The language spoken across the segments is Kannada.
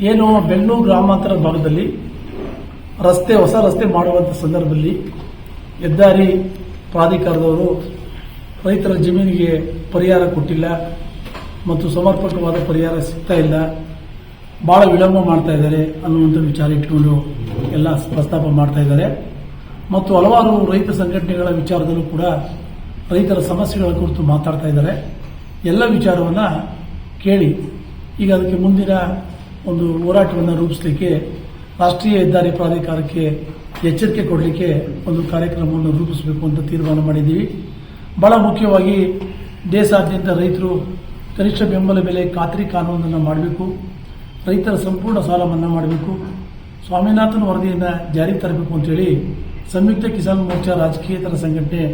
ಏನು ಬೆಂಗಳೂರು ಗ್ರಾಮಾಂತರ ಭಾಗದಲ್ಲಿ ರಸ್ತೆ, ಹೊಸ ರಸ್ತೆ ಮಾಡುವಂಥ ಸಂದರ್ಭದಲ್ಲಿ ಹೆದ್ದಾರಿ ಪ್ರಾಧಿಕಾರದವರು ರೈತರ ಜಮೀನಿಗೆ ಪರಿಹಾರ ಕೊಟ್ಟಿಲ್ಲ ಮತ್ತು ಸಮರ್ಪಕವಾದ ಪರಿಹಾರ ಸಿಗ್ತಾ ಇಲ್ಲ. ಬಹಳ ವಿಳಂಬ ಮಾಡ್ತಾ ಇದ್ದಾರೆ ಅನ್ನುವಂಥ ವಿಚಾರ ಇಟ್ಕೊಂಡು ಎಲ್ಲ ಪ್ರಸ್ತಾಪ ಮಾಡ್ತಾ ಇದ್ದಾರೆ. ಮತ್ತು ಹಲವಾರು ರೈತ ಸಂಘಟನೆಗಳ ವಿಚಾರದಲ್ಲೂ ಕೂಡ ರೈತರ ಸಮಸ್ಯೆಗಳ ಕುರಿತು ಮಾತಾಡ್ತಾ ಇದ್ದಾರೆ. ಎಲ್ಲ ವಿಚಾರವನ್ನು ಕೇಳಿ ಈಗ ಅದಕ್ಕೆ ಮುಂದಿನ ಒಂದು ಹೋರಾಟವನ್ನು ರೂಪಿಸಲಿಕ್ಕೆ ರಾಷ್ಟ್ರೀಯ ಹೆದ್ದಾರಿ ಪ್ರಾಧಿಕಾರಕ್ಕೆ ಎಚ್ಚರಿಕೆ ಕೊಡಲಿಕ್ಕೆ ಒಂದು ಕಾರ್ಯಕ್ರಮವನ್ನು ರೂಪಿಸಬೇಕು ಅಂತ ತೀರ್ಮಾನ ಮಾಡಿದ್ದೀವಿ. ಬಹಳ ಮುಖ್ಯವಾಗಿ ದೇಶಾದ್ಯಂತ ರೈತರು ಕನಿಷ್ಠ ಬೆಂಬಲ ಬೆಲೆ ಖಾತ್ರಿ ಕಾನೂನನ್ನು ಮಾಡಬೇಕು. ರೈತರ ಸಂಪೂರ್ಣ ಸಾಲ ಮನ್ನಾ ಮಾಡಬೇಕು. ಸ್ವಾಮಿನಾಥನ್ ವರದಿಯನ್ನು ಜಾರಿಗೆ ತರಬೇಕು ಅಂತೇಳಿ ಸಂಯುಕ್ತ ಕಿಸಾನ್ ಮೋರ್ಚಾ ರಾಜಕೀಯೇತರ ಸಂಘಟನೆ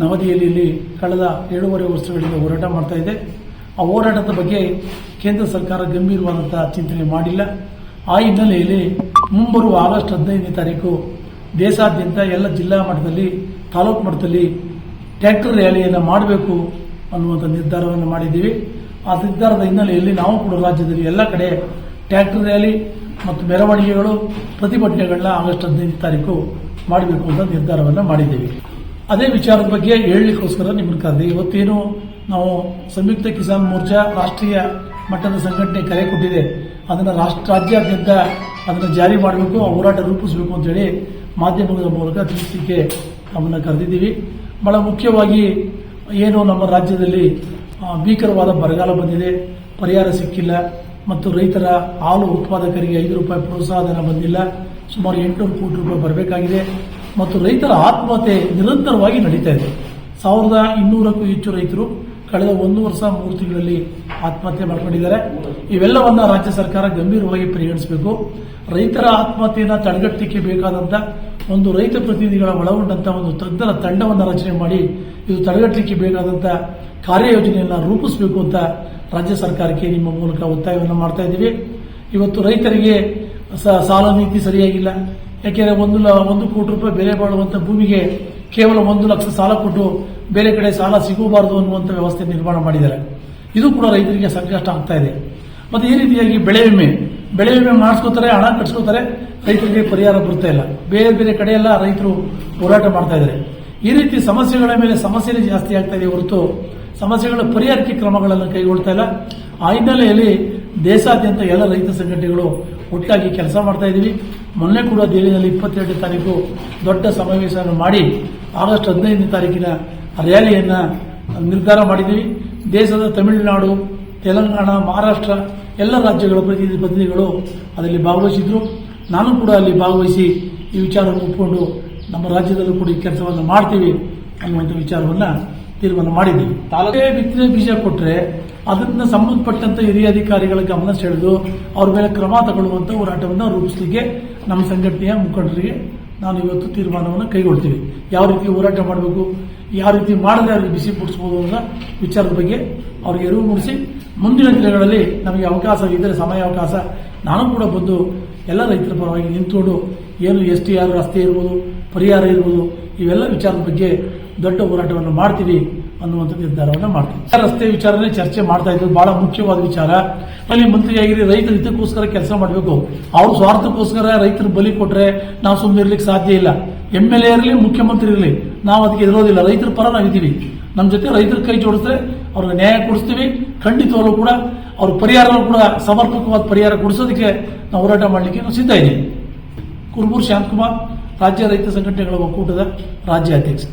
ನವದೆಹಲಿಯಲ್ಲಿ ಕಳೆದ ಏಳೂವರೆ ವರ್ಷಗಳಿಂದ ಹೋರಾಟ ಮಾಡ್ತಾ ಇದೆ. ಆ ಹೋರಾಟದ ಬಗ್ಗೆ ಕೇಂದ್ರ ಸರ್ಕಾರ ಗಂಭೀರವಾದಂತಹ ಚಿಂತನೆ ಮಾಡಿಲ್ಲ. ಆ ಹಿನ್ನೆಲೆಯಲ್ಲಿ ಮುಂಬರುವ ಆಗಸ್ಟ್ ಹದಿನೈದನೇ ತಾರೀಕು ದೇಶಾದ್ಯಂತ ಎಲ್ಲ ಜಿಲ್ಲಾ ಮಟ್ಟದಲ್ಲಿ, ತಾಲೂಕು ಮಟ್ಟದಲ್ಲಿ ಟ್ರ್ಯಾಕ್ಟರ್ ರ್ಯಾಲಿಯನ್ನು ಮಾಡಬೇಕು ಅನ್ನುವಂಥ ನಿರ್ಧಾರವನ್ನು ಮಾಡಿದ್ದೀವಿ. ಆ ನಿರ್ಧಾರದ ಹಿನ್ನೆಲೆಯಲ್ಲಿ ನಾವು ಕೂಡ ರಾಜ್ಯದಲ್ಲಿ ಎಲ್ಲ ಕಡೆ ಟ್ರ್ಯಾಕ್ಟರ್ ರ್ಯಾಲಿ ಮತ್ತು ಮೆರವಣಿಗೆಗಳು, ಪ್ರತಿಭಟನೆಗಳನ್ನ ಆಗಸ್ಟ್ ಹದಿನೈದು ತಾರೀಕು ಮಾಡಬೇಕು ಅಂತ ನಿರ್ಧಾರವನ್ನು ಮಾಡಿದ್ದೀವಿ. ಅದೇ ವಿಚಾರದ ಬಗ್ಗೆ ಹೇಳಲಿಕ್ಕೋಸ್ಕರ ನಿಮ್ಮನ್ನು ಕರೆದೆ. ಇವತ್ತೇನು ನಾವು ಸಂಯುಕ್ತ ಕಿಸಾನ್ ಮೋರ್ಚಾ ರಾಷ್ಟ್ರೀಯ ಮಟ್ಟದ ಸಂಘಟನೆ ಕರೆ ಕೊಟ್ಟಿದೆ. ಅದನ್ನು ರಾಷ್ಟ್ರ ಅದನ್ನು ಜಾರಿ ಮಾಡಬೇಕು, ಹೋರಾಟ ರೂಪಿಸಬೇಕು ಅಂತೇಳಿ ಮಾಧ್ಯಮಗಳ ಮೂಲಕ ತಿಳಿಸಲಿಕ್ಕೆ ನಮ್ಮನ್ನು ಕರೆದಿದ್ದೀವಿ. ಬಹಳ ಮುಖ್ಯವಾಗಿ ಏನು ನಮ್ಮ ರಾಜ್ಯದಲ್ಲಿ ಭೀಕರವಾದ ಬರಗಾಲ ಬಂದಿದೆ. ಪರಿಹಾರ ಸಿಕ್ಕಿಲ್ಲ. ಮತ್ತು ರೈತರ ಹಾಲು ಉತ್ಪಾದಕರಿಗೆ ಐದು ರೂಪಾಯಿ ಪ್ರೋತ್ಸಾಹಧನ ಬಂದಿಲ್ಲ. ಸುಮಾರು ಎಂಟುನೂರು ಕೋಟಿ ರೂಪಾಯಿ ಬರಬೇಕಾಗಿದೆ. ಮತ್ತು ರೈತರ ಆತ್ಮಹತ್ಯೆ ನಿರಂತರವಾಗಿ ನಡೀತಾ ಇದೆ. ಸಾವಿರದ ಇನ್ನೂರಕ್ಕೂ ಹೆಚ್ಚು ರೈತರು ಕಳೆದ ಒಂದು ವರ್ಷ ಮೂರು ತಿಂಗಳಲ್ಲಿ ಆತ್ಮಹತ್ಯೆ ಮಾಡಿಕೊಂಡಿದ್ದಾರೆ. ಇವೆಲ್ಲವನ್ನ ರಾಜ್ಯ ಸರ್ಕಾರ ಗಂಭೀರವಾಗಿ ಪರಿಗಣಿಸಬೇಕು. ರೈತರ ಆತ್ಮಹತ್ಯೆಯನ್ನು ತಡೆಗಟ್ಟಲಿಕ್ಕೆ ಬೇಕಾದಂತ ಒಂದು ರೈತ ಪ್ರತಿನಿಧಿಗಳ ಒಳಗೊಂಡಂತ ಒಂದು ತಜ್ಞರ ತಂಡವನ್ನು ರಚನೆ ಮಾಡಿ ಇದು ತಡೆಗಟ್ಟಲಿಕ್ಕೆ ಬೇಕಾದಂತ ಕಾರ್ಯಯೋಜನೆಯನ್ನು ರೂಪಿಸಬೇಕು ಅಂತ ರಾಜ್ಯ ಸರ್ಕಾರಕ್ಕೆ ನಿಮ್ಮ ಮೂಲಕ ಒತ್ತಾಯವನ್ನು ಮಾಡ್ತಾ ಇದ್ದೀವಿ. ಇವತ್ತು ರೈತರಿಗೆ ಸಾಲ ನೀತಿ ಸರಿಯಾಗಿಲ್ಲ. ಯಾಕೆಂದ್ರೆ ಒಂದು ಒಂದು ಕೋಟಿ ರೂಪಾಯಿ ಬೆಲೆ ಬಾಳುವಂತ ಭೂಮಿಗೆ ಕೇವಲ ಒಂದು ಲಕ್ಷ ಸಾಲ ಕೊಟ್ಟು ಬೇರೆ ಕಡೆ ಸಾಲ ಸಿಗಬಾರದು ಅನ್ನುವಂಥ ವ್ಯವಸ್ಥೆ ನಿರ್ಮಾಣ ಮಾಡಿದ್ದಾರೆ. ಇದು ಕೂಡ ರೈತರಿಗೆ ಸಂಕಷ್ಟ ಆಗ್ತಾ ಇದೆ. ಮತ್ತೆ ಈ ರೀತಿಯಾಗಿ ಬೆಳೆ ವಿಮೆ ಬೆಳೆ ವಿಮೆ ಮಾಡಿಸ್ಕೋತಾರೆ, ಹಣ ಕಟ್ಸ್ಕೋತಾರೆ, ರೈತರಿಗೆ ಪರಿಹಾರ ಬರ್ತಾ ಇಲ್ಲ. ಬೇರೆ ಬೇರೆ ಕಡೆ ಎಲ್ಲ ರೈತರು ಹೋರಾಟ ಮಾಡ್ತಾ ಇದ್ದಾರೆ. ಈ ರೀತಿ ಸಮಸ್ಯೆಗಳ ಮೇಲೆ ಸಮಸ್ಯೆನೇ ಜಾಸ್ತಿ ಆಗ್ತಾ ಇದೆ ಹೊರತು ಸಮಸ್ಯೆಗಳ ಪರಿಹಾರಕ್ಕೆ ಕ್ರಮಗಳನ್ನು ಕೈಗೊಳ್ತಾ ಇಲ್ಲ. ಆ ಹಿನ್ನೆಲೆಯಲ್ಲಿ ದೇಶಾದ್ಯಂತ ಎಲ್ಲ ರೈತ ಸಂಘಟನೆಗಳು ಒಟ್ಟಾಗಿ ಕೆಲಸ ಮಾಡ್ತಾ ಇದ್ದೀವಿ. ಮೊನ್ನೆ ಕೂಡ ದೆಹಲಿಯಲ್ಲಿ ಇಪ್ಪತ್ತೆರಡನೇ ತಾರೀಕು ದೊಡ್ಡ ಸಮಾವೇಶವನ್ನು ಮಾಡಿ ಆಗಸ್ಟ್ ಹದಿನೈದನೇ ತಾರೀಕಿನ ರ್ಯಾಲಿಯನ್ನು ನಿರ್ಧಾರ ಮಾಡಿದ್ದೀವಿ. ದೇಶದ ತಮಿಳುನಾಡು ತೆಲಂಗಾಣ ಮಹಾರಾಷ್ಟ್ರ ಎಲ್ಲ ರಾಜ್ಯಗಳ ಪ್ರತಿನಿಧಿ ಪ್ರತಿನಿಧಿಗಳು ಅದರಲ್ಲಿ ಭಾಗವಹಿಸಿದ್ರು. ನಾನು ಕೂಡ ಅಲ್ಲಿ ಭಾಗವಹಿಸಿ ಈ ವಿಚಾರವನ್ನು ಒಪ್ಪಿಕೊಂಡು ನಮ್ಮ ರಾಜ್ಯದಲ್ಲೂ ಕೂಡ ಈ ಕೆಲಸವನ್ನು ಮಾಡ್ತೀವಿ ಅನ್ನುವಂಥ ವಿಚಾರವನ್ನು ತೀರ್ಮಾನ ಮಾಡಿದ್ದೀವಿ. ತಾಲೂಕೇ ಬಿತ್ತನೆ ಬೀಜ ಕೊಟ್ಟರೆ ಅದನ್ನ ಸಂಬಂಧಪಟ್ಟಂತ ಹಿರಿಯ ಅಧಿಕಾರಿಗಳ ಗಮನ ಸೆಳೆದು ಅವ್ರ ಮೇಲೆ ಕ್ರಮ ತಗೊಳ್ಳುವಂತ ಹೋರಾಟವನ್ನು ರೂಪಿಸಲಿಕ್ಕೆ ನಮ್ಮ ಸಂಘಟನೆಯ ಮುಖಂಡರಿಗೆ ನಾನು ಇವತ್ತು ತೀರ್ಮಾನವನ್ನು ಕೈಗೊಳ್ತೀವಿ ಯಾವ ರೀತಿ ಹೋರಾಟ ಮಾಡಬೇಕು, ಯಾವ ರೀತಿ ಮಾಡದೆ ಅವ್ರಿಗೆ ಬಿಸಿ ಪುಡಿಸಬಹುದು ಅನ್ನೋ ವಿಚಾರದ ಬಗ್ಗೆ ಅವ್ರಿಗೆ ಅರಿವು ಮೂಡಿಸಿ, ಮುಂದಿನ ದಿನಗಳಲ್ಲಿ ನಮಗೆ ಅವಕಾಶ ಇದ್ದರೆ ಸಮಯ ಅವಕಾಶ ನಾನು ಕೂಡ ಬಂದು ಎಲ್ಲ ರೈತರ ಪರವಾಗಿ ನಿಂತ್ಕೊಂಡು ಏನು ಎಸ್ ಟಿ ಆರ್ ರಸ್ತೆ ಇರ್ಬೋದು, ಪರಿಹಾರ ಇರ್ಬೋದು, ಇವೆಲ್ಲ ವಿಚಾರದ ಬಗ್ಗೆ ದೊಡ್ಡ ಹೋರಾಟವನ್ನು ಮಾಡ್ತೀವಿ ಅನ್ನುವಂಥ ನಿರ್ಧಾರವನ್ನು ಮಾಡ್ತೀವಿ. ರಸ್ತೆ ವಿಚಾರನೇ ಚರ್ಚೆ ಮಾಡ್ತಾ ಇದ್ದು ಬಹಳ ಮುಖ್ಯವಾದ ವಿಚಾರ. ಅಲ್ಲಿ ಮಂತ್ರಿಯಾಗಿರಿ, ರೈತರ ಹಿತಕ್ಕೋಸ್ಕರ ಕೆಲಸ ಮಾಡಬೇಕು. ಅವ್ರ ಸ್ವಾರ್ಥಕ್ಕೋಸ್ಕರ ರೈತರ ಬಲಿ ಕೊಟ್ಟರೆ ನಾವು ಸುಮ್ಮನೆ ಇರ್ಲಿಕ್ಕೆ ಸಾಧ್ಯ ಇಲ್ಲ. ಎಂ ಎಲ್ ಎ ಇರಲಿ, ಮುಖ್ಯಮಂತ್ರಿ ಇರಲಿ, ನಾವು ಅದಕ್ಕೆ ಇರೋದಿಲ್ಲ ರೈತರ ಪರ ನಾವಿದ್ದೀವಿ ನಮ್ಮ ಜೊತೆ ರೈತರ ಕೈ ಜೋಡಿಸಿದ್ರೆ ಅವ್ರಿಗೆ ನ್ಯಾಯ ಕೊಡಿಸ್ತೀವಿ. ಖಂಡಿತವಾಗ್ಲೂ ಕೂಡ ಅವ್ರ ಪರಿಹಾರ ಕೂಡ ಸಮರ್ಪಕವಾದ ಪರಿಹಾರ ಕೊಡಿಸೋದಕ್ಕೆ ನಾವು ಹೋರಾಟ ಮಾಡಲಿಕ್ಕೆ ಸಿದ್ಧ ಇದ್ದೀವಿ. ಕುರುಬೂರು ಶಾಂತಕುಮಾರ್ ರಾಜ್ಯ ರೈತ ಸಂಘಟನೆಗಳ ಒಕ್ಕೂಟದ ರಾಜ್ಯ ಅಧ್ಯಕ್ಷ